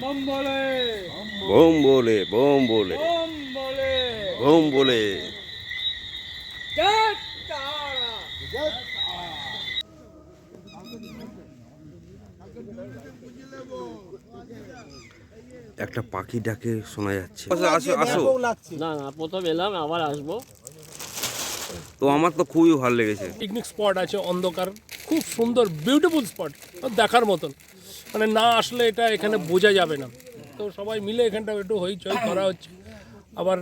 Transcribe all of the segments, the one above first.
Bomb বলে bomb বলে bomb বলে একটা পাখি ডাকে শোনা যাচ্ছে। না না প্রথম এলাম আবার আসব। তো আমার তো খুবই ভালো লেগেছে। পিকনিক স্পট আছে অন্ধকার খুব সুন্দর বিউটিফুল স্পট দেখার মতন। মানে না আসলে এটা এখানে বোঝা যাবে না। তো সবাই মিলে এখানটা একটু হইচই করা হচ্ছে। আবার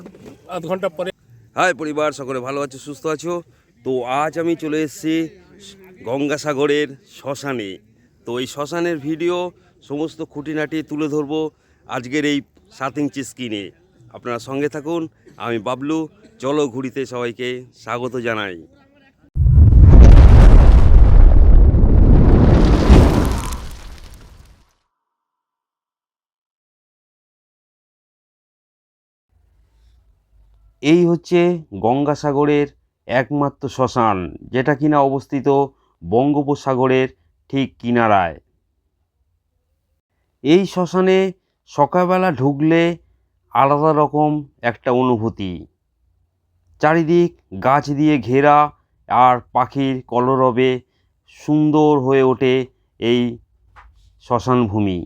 আধ ঘণ্টা পরে হাই পরিবার, সকলে ভালো আছো, সুস্থ আছো? তো আজ আমি চলে এসেছি গঙ্গাসাগরের শ্মশানে। তো এই শ্মশানের ভিডিও সমস্ত খুঁটিনাটি তুলে ধরবো আজকের এই সাত ইঞ্চি স্ক্রিনে। আপনারা সঙ্গে থাকুন, আমি বাবলু, চলো ঘুরিতে সবাইকে স্বাগত জানাই। এই হচ্ছে গঙ্গাসাগরের একমাত্র শ্মশান, যেটা কিনা অবস্থিত বঙ্গোপসাগরের ঠিক কিনারায়। এই শ্মশানে সকালবেলা ঢুকলে আলাদা রকম একটা অনুভূতি। চারিদিক গাছ দিয়ে ঘেরা আর পাখির কলরবে সুন্দর হয়ে ওঠে এই শ্মশান ভূমি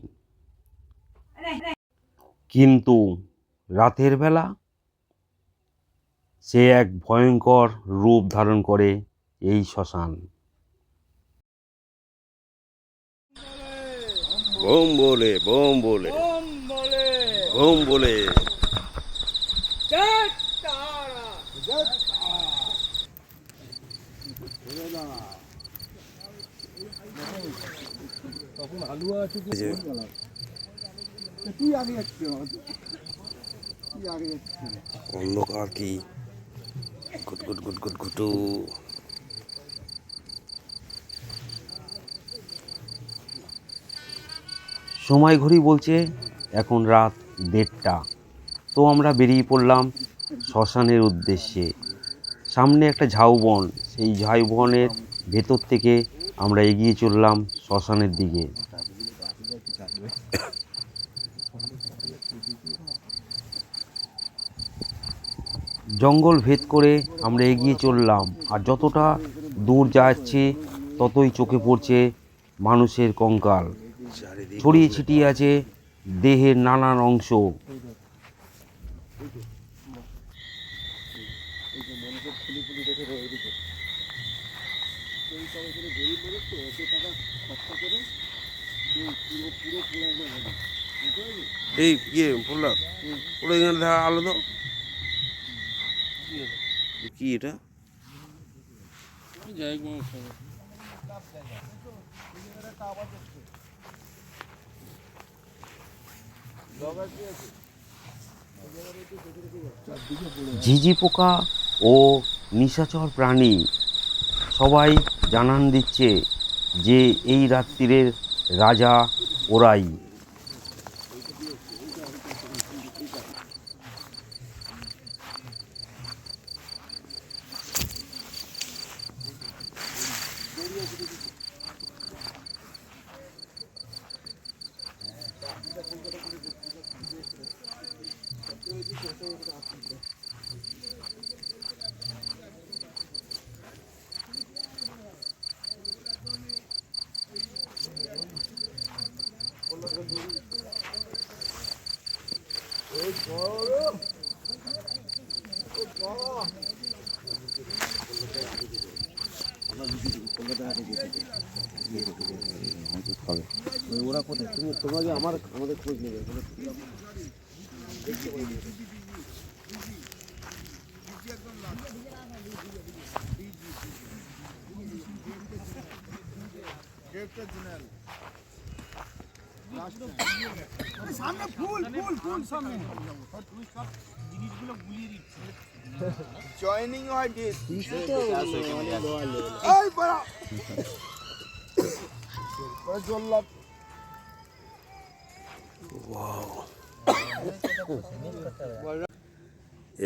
কিন্তু রাতের বেলা সে এক ভয়ঙ্কর রূপ ধারণ করে এই শ্মশান। বোম বলে বোম বলে। বোম বলে। অন্ধকার কি? গুট গুট গুট গুট গুটু সময় ঘড়ি বলছে, এখন রাত দেড়টা। তো আমরা বেরিয়ে পড়লাম শ্মশানের উদ্দেশ্যে। সামনে একটা ঝাউবন, সেই ঝাউবনের ভেতর থেকে আমরা এগিয়ে চললাম শ্মশানের দিকে। জঙ্গল ভেদ করে আমরা এগিয়ে চললাম। আর যতটা দূর যাচ্ছে, ততই চোখে পড়ছে মানুষের কঙ্কাল। ছড়িয়ে ছিটিয়ে আছে দেহের নানান অংশ। এই ইয়ে বললাম পুরো এখানে দেখা আলো তো কি এটা? ঝিঝি পোকা ও নিশাচর প্রাণী সবাই জানান দিচ্ছে যে এই রাত্রিরের রাজা ওরাই। ওরা কোথায় তুমি তোমাকে আমার আমাদের খোঁজ নেবে সামনে ফুল ফুল ফুল সামনে। জিনিসগুলো গুলিয়ে দিচ্ছে জয়নিং হয় ডিস এই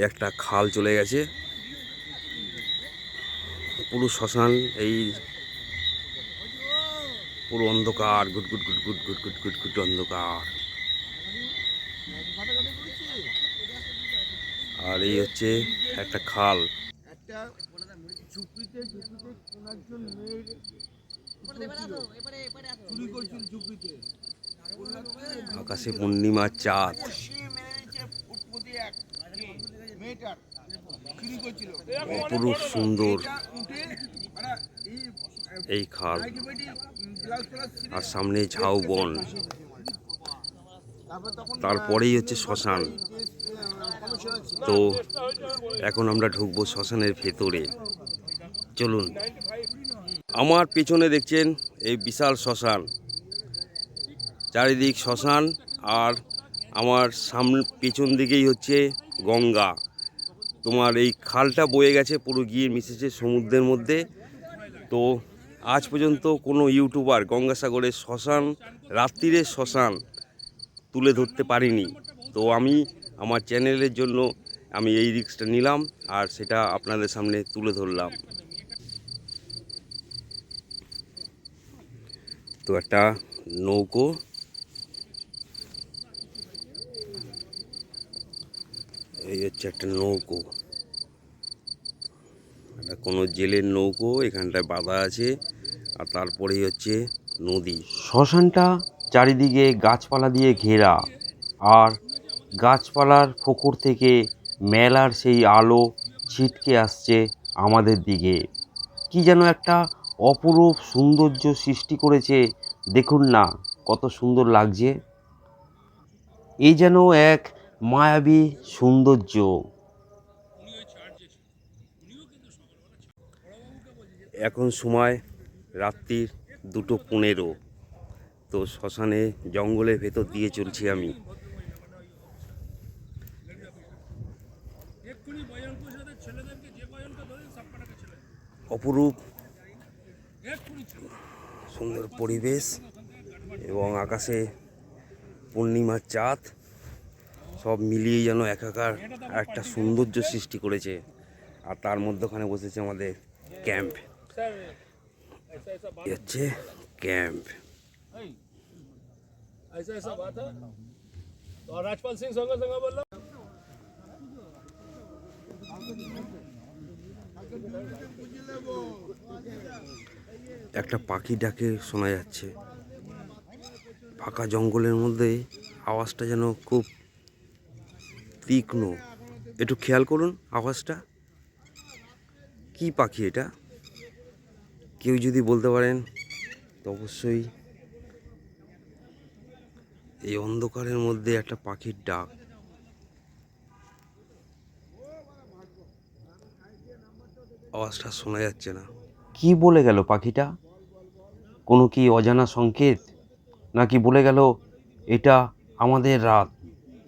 একটা খাল চলে গেছে। পুরো শ্মশান, এই পুরো অন্ধকার, গুট গুট গুট গুট গুট গুট গুট গুট অন্ধকার। আর এই হচ্ছে একটা খাল। একটা আকাশে পূর্ণিমার চাঁদ। অপরূপ সুন্দর এই খাল। আর সামনে ঝাউবন তারপরেই হচ্ছে শ্মশান। তো এখন আমরা ঢুকবো শ্মশানের ভেতরে। চলুন। আমার পেছনে দেখছেন এই বিশাল শ্মশান। চারিদিক শ্মশান আর আমার সামনে পেছন দিকেই হচ্ছে গঙ্গা। তোমার এই খালটা বয়ে গেছে পুরো গিয়ে মিশেছে সমুদ্রের মধ্যে। তো আজ পর্যন্ত কোনো ইউটিউবার গঙ্গাসাগরের শ্মশান রাত্রিরে শ্মশান তুলে ধরতে পারিনি। তো আমি আমার চ্যানেলের জন্য আমি এই রিক্সটা নিলাম আর সেটা আপনাদের সামনে তুলে ধরলাম। তো একটা নৌকো এই হচ্ছে একটা নৌকো। এটা কোনো জেলের নৌকো, এখানটায় বাঁধা আছে, আর তারপরেই হচ্ছে নদী। শ্মশানটা চারিদিকে গাছপালা দিয়ে ঘেরা, আর গাছপালার ফোকর থেকে মেলার সেই আলো ছিটকে আসছে আমাদের দিকে। কি যেন একটা অপরূপ সৌন্দর্য সৃষ্টি করেছে। দেখুন না, কত সুন্দর লাগছে। এই যেন এক মায়াবী সৌন্দর্য। এখন সময় রাত্রির দুটো পনেরো। তো শ্মশানে জঙ্গলের ভেতর দিয়ে চলছি আমি। অপরূপ সুন্দর পরিবেশ এবং আকাশে পূর্ণিমার চাঁদ। সব মিলিয়ে যেন একাকার একটা সৌন্দর্য সৃষ্টি করেছে। আর তার মধ্যখানে বসেছে আমাদের ক্যাম্প। হচ্ছে ক্যাম্প। একটা পাখি ডাকে শোনা যাচ্ছে। ফাঁকা জঙ্গলের মধ্যে আওয়াজটা যেন খুব তীক্ষ্ণ। একটু খেয়াল করুন আওয়াজটা। কি পাখি এটা? কেউ যদি বলতে পারেন, তো অবশ্যই এই অন্ধকারের মধ্যে একটা পাখির ডাক। আওয়াজটা শোনা যাচ্ছে না। কি বলে গেল পাখিটা? কোনো কি অজানা সংকেত? নাকি বলে গেল, এটা আমাদের রাত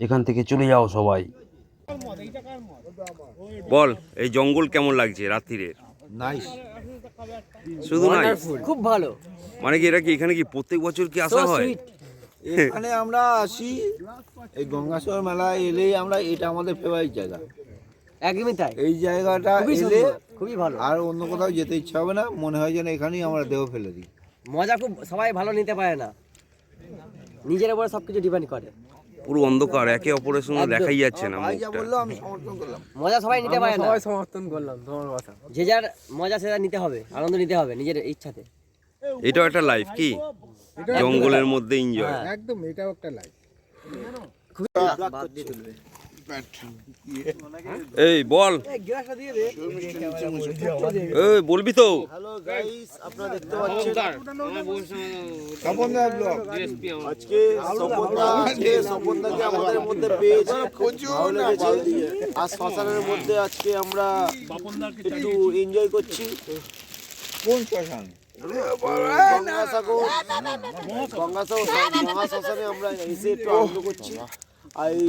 এখান থেকে চলে যাও সবাই। বল এই জঙ্গল কেমন লাগছে রাত্রিরে? নাইস শুধু নাই খুব ভালো। মানে কি এটা কি এখানে কি প্রত্যেক বছর কি আসা হয়? এখানে আমরা আসি এই গঙ্গাসর মেলায় এলেই আমরা এটা আমাদের ফেভারিট জায়গা। একদমই তাই। এই জায়গাটা খুবই এলে খুবই ভালো। আর অন্য কোথাও যেতে ইচ্ছা হবে না মনে হয় যেন এখানেই আমরা দেহ ফেলে দিই। মজা খুব সবাই ভালো নিতে পারে না। নিজের উপরে সবকিছু ডিপেন্ড করে। পুরো অন্ধকার একে অপরের সঙ্গে দেখাই যাচ্ছে না ভাই যা মুখটা। বলল আমি সমর্থন করলাম। মজা সবাই নিতে পারে না। সমর্থন করলাম তোমার কথা। যে যার মজা সেটা নিতে হবে আনন্দ নিতে হবে নিজের ইচ্ছাতে। এটাও একটা লাইফ কি? জঙ্গলের মধ্যে এনজয় একদম এটাও একটা লাইফ এই বল এই বলবি তো আমাদের মধ্যে পেয়েছি আর শ্মশানের মধ্যে আজকে আমরা একটু এনজয় করছি কোন শ্মশান গঙ্গাসাগর গঙ্গাসাগর মহাশ্মশানে আমরা এসে একটু আনন্দ করছি এই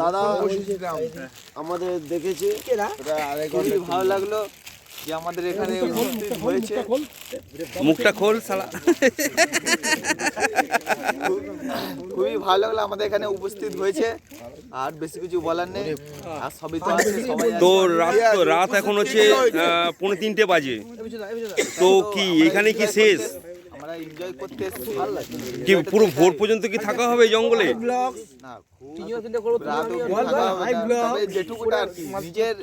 দাদা আমাদের। দেখেছে। খুবই ভালো লাগল যে আমাদের এখানে উপস্থিত হয়েছে। মুখটা খোল সালা খুবই ভালো লাগল আমাদের এখানে উপস্থিত হয়েছে। আর বেশি কিছু বলার নেই। আর সবই তো আছে তো রাত তো রাত এখন হচ্ছে পৌনে তিনটে বাজে। তো কি এখানে কি শেষ? কি পুরো ভোর পর্যন্ত কি থাকা হবে জঙ্গলে? আর কি নিজের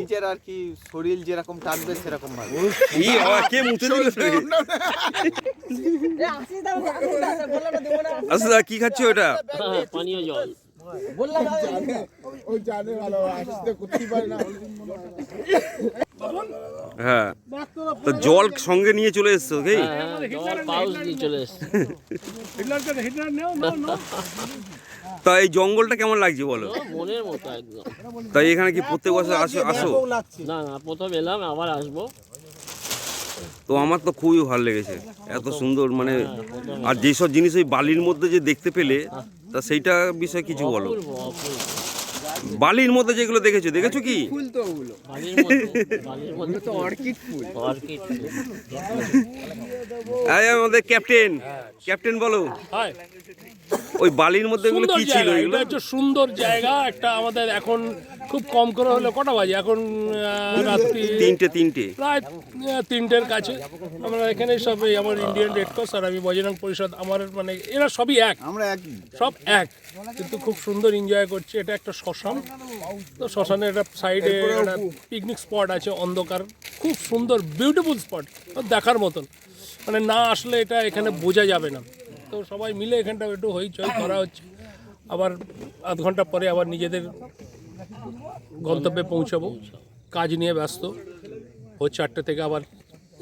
নিজের আর কি শরীর যেরকম টানবে সেরকম ভাবে এই বাবা, কে মুছে দিল রে? কি খাচ্ছ ওটা পানীয় জল। ওই জানে ভালো আসতে করতে পারে না। হ্যাঁ। তো জল সঙ্গে নিয়ে চলে এসছো কি হ্যাঁ, নাও তা এই জঙ্গলটা কেমন লাগছে বলো? মনের মতো একদম। তাই এখানে কি প্রত্যেক বছর আসো আসো? না না প্রথম এলাম আবার আসব। তো আমার তো খুবই ভালো লেগেছে এত সুন্দর মানে আর যেসব জিনিস ওই বালির মধ্যে যে দেখতে পেলে তা সেইটা বিষয়ে কিছু বলো। বালির মধ্যে যেগুলো দেখেছ দেখেছ কি? ফুল তো ওগুলো বালির মধ্যে বালির মধ্যে তো অর্কিড ফুল। অর্কিড আমাদের ক্যাপ্টেন ক্যাপ্টেন বলো। হাই ওই বালির মধ্যে এগুলো সুন্দর কি ছিল জায়গা এগুলো? এটা হচ্ছে সুন্দর জায়গা একটা আমাদের এখন খুব কম করে হলে কটা বাজে? এখন রাত্রি তিনটে তিনটে। প্রায় তিনটের কাছে। আমরা এখানে সব এই আমার ইন্ডিয়ান রেড ক্রস আর আমি বজরং পরিষদ আমার মানে এরা সবই এক। আমরা এক। সব এক। কিন্তু খুব সুন্দর এনজয় করছে। এটা একটা শ্মশান। তো শ্মশানের একটা সাইডে একটা পিকনিক স্পট আছে অন্ধকার। খুব সুন্দর বিউটিফুল স্পট দেখার মতন। মানে না আসলে এটা এখানে বোঝা যাবে না। তো সবাই মিলে এখানটা একটু হইচই করা হচ্ছে। আবার আধ ঘণ্টা পরে আবার নিজেদের গন্তব্যে পৌঁছাবো। কাজ নিয়ে ব্যস্ত। ও চারটে থেকে আবার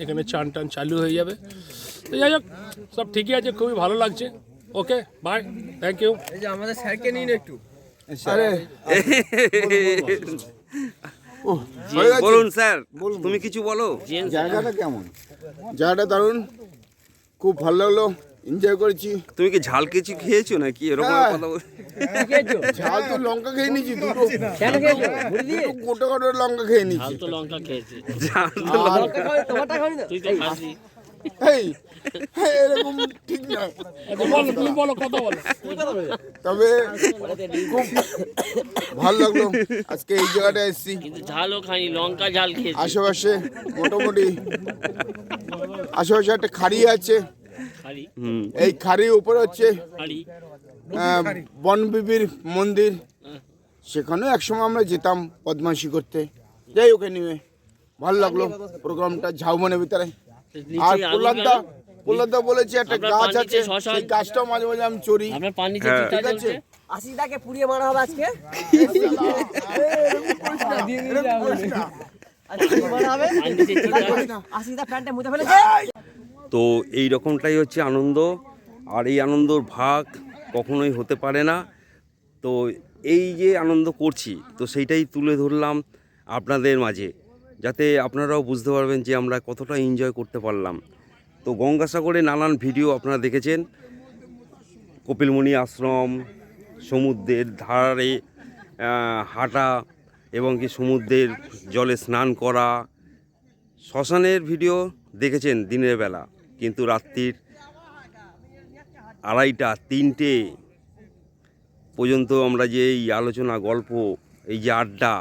এখানে চান টান চালু হয়ে যাবে। তো যাই হোক সব ঠিকই আছে খুবই ভালো লাগছে। ওকে বাই থ্যাংক ইউ এই যে আমাদের স্যারকে নিন একটু। আরে। বলুন স্যার তুমি কিছু বলো? জায়গাটা কেমন? জায়গাটা দারুণ। খুব ভালো লাগল। এনজয় করেছি। তুমি কি ঝাল কিছু খেয়েছো নাকি? এরকম হ্যাঁ। কথা ঝাল তো লঙ্কা খেয়ে নিয়েছি দুটো। খেয়েছো? দিয়ে? দুটো গোটা গোটা লঙ্কা খেয়ে ঝাল নিয়েছি তো লঙ্কা খেয়েছে। ঝাল তো লঙ্কা তুই তো খাসি এই এরকম ঠিক আচ্ছা তুমি বলো কথা বলো। তবে খুব ভালো লাগল। আজকে এই জায়গাটা এসেছি। কিন্তু ঝালও খাইনি লঙ্কা ঝাল খেয়েছে। আশেপাশে মোটামুটি আশেপাশে একটা খাড়ি আছে। এই খাড়ির উপরে হচ্ছে আহ, বনবিবির মন্দির। সেখানেও একসময় আমরা যেতাম বদমাশি করতে। যাই ওকে নিয়ে ভালো লাগল প্রোগ্রামটা ঝাউমনের ভিতরে। আর গেল। প্রহ্লাদদা বলেছে একটা গাছ আছে। সেই গাছটাও মাঝে মাঝে আমি পানিতে হ্যাঁ। ঠিক আছে? আশিটাকে পুড়িয়ে মারা হবে আজকে? আশিটা প্যান্টে মুতে ফেলেছে? তো এই রকমটাই হচ্ছে আনন্দ। আর এই আনন্দর ভাগ কখনোই হতে পারে না। তো এই যে আনন্দ করছি, তো সেইটাই তুলে ধরলাম আপনাদের মাঝে। যাতে আপনারাও বুঝতে পারবেন যে আমরা কতটা এনজয় করতে পারলাম। তো গঙ্গাসাগরে নানান ভিডিও আপনারা দেখেছেন। কপিলমণি আশ্রম, সমুদ্রের ধারে হাঁটা এবং কি সমুদ্রের জলে স্নান করা। শ্মশানের ভিডিও দেখেছেন দিনের বেলা। কিন্তু রাত্রির আড়াইটা, তিনটে পর্যন্ত আমরা যে এই আলোচনা, গল্প, এই যে আড্ডা,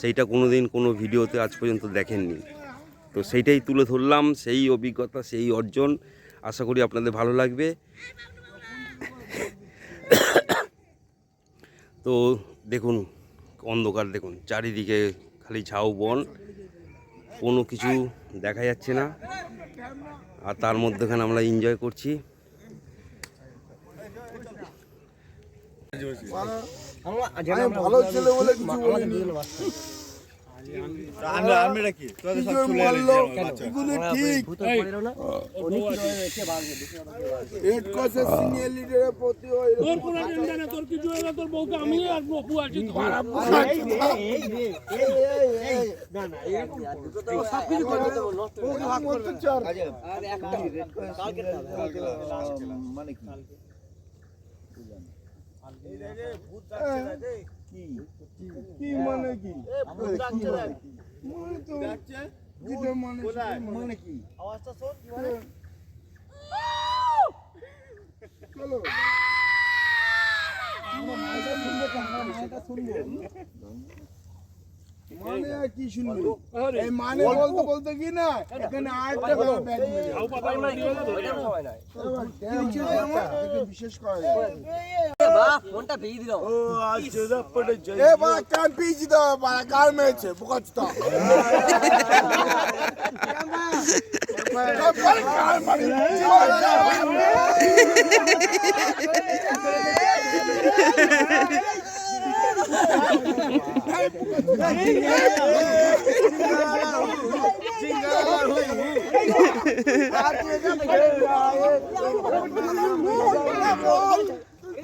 সেইটা কোনো দিন কোনো ভিডিওতে আজ পর্যন্ত দেখেননি। তো সেইটাই তুলে ধরলাম, সেই অভিজ্ঞতা, সেই অর্জন। আশা করি আপনাদের ভালো লাগবে। তো দেখুন, অন্ধকার দেখুন, চারিদিকে খালি ঝাউ বন কোনো কিছু দেখা যাচ্ছে না। আর তার মধ্যেখানে আমরা এনজয় করছি। ভালো ছেলে বলে কিছু বলিনি ইঁদুর মারলো, এগুলো ঠিক কি মানে কি মানে তো যেটা মানে মানে কি চলো মানে কি শুনবি এই মানে বলতে বলতে কি না এখানে ব্যাগ মেরে বিশেষ করে ফোনটা পেয়ে দিল এ বাড়া কান পিছি দাও বাড়া কার মেরেছে বোকাচুতা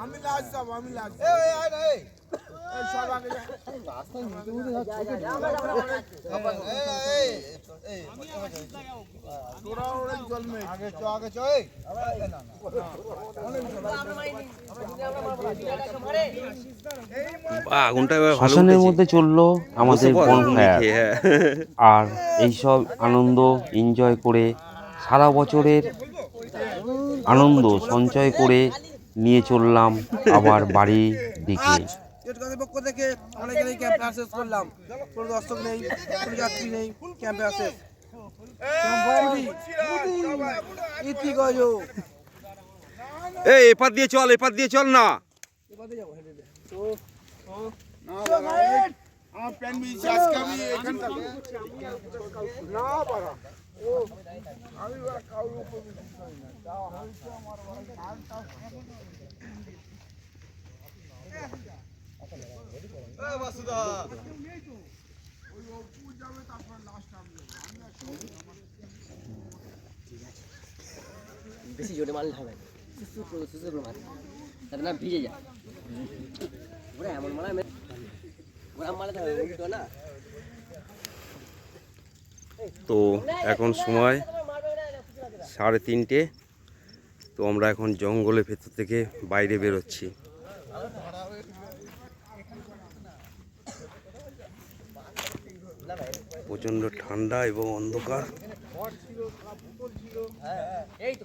আমি লাস্ট যাব আমি লাস্ট সব আগে যা তোরা অনেক জল মেরে আগে চ আগে চ বাহ, আগুনটা এবার ভালো শ্মশানের উঠেছে। মধ্যে চলল আমাদের বনফায়ার হ্যাঁ। আর এইসব আনন্দ এনজয় করে সারা বছরের আনন্দ সঞ্চয় করে নিয়ে চললাম আবার বাড়ির দিকে। কর্তৃপক্ষ থেকে ক্যাম্পে করলাম। কোনো দর্শক নেই কোনো যাত্রী নেই ক্যাম্পে অ্যাক্সেস ইতি গজো এই এপার দিয়ে চল এপার দিয়ে চল না। আমার আজকে আমি এখান থেকে না পারা বেশি জোরে মারলে হবে। সুসু করে সুসু করে মার না ভিজে যায়। ওরা এমন মারা ওরা মারলে তো না? তো এখন সময় সাড়ে তিনটে। তো আমরা এখন জঙ্গলের ভেতর থেকে বাইরে বেরোচ্ছি। প্রচণ্ড ঠান্ডা এবং অন্ধকার। এই তো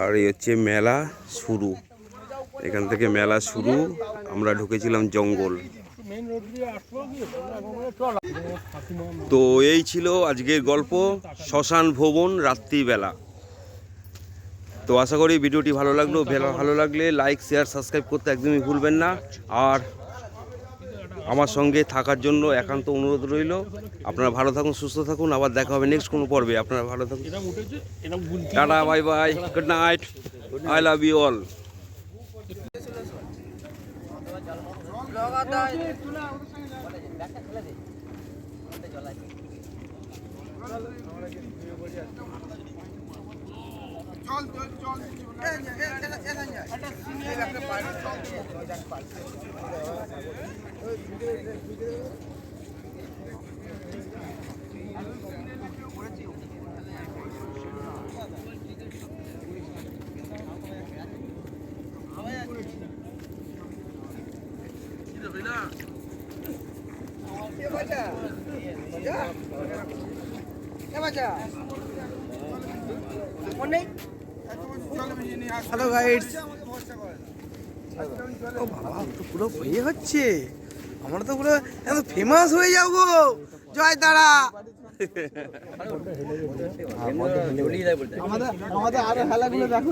আর এই হচ্ছে মেলা শুরু। এখান থেকে মেলা শুরু। আমরা ঢুকেছিলাম জঙ্গল। তো এই ছিল আজকের গল্প শ্মশান ভবন রাত্রিবেলা। তো আশা করি ভিডিওটি ভালো লাগল। ভেলা- লাগলে লাইক শেয়ার সাবস্ক্রাইব করতে একদমই ভুলবেন না। আর আমার সঙ্গে থাকার জন্য একান্ত অনুরোধ রইল। আপনারা ভালো থাকুন সুস্থ থাকুন। আবার দেখা হবে নেক্সট কোনো পর্বে। আপনারা ভালো থাকুন। Tata bye bye good night I love you all চল চল চল। হ্যালো গাইডস ও বাবা তো পুরো ইয়ে হচ্ছে। আমরা তো পুরো একদম ফেমাস হয়ে যাব। জয় তারা। আমাদের আমাদের আরও খেলাগুলো দেখো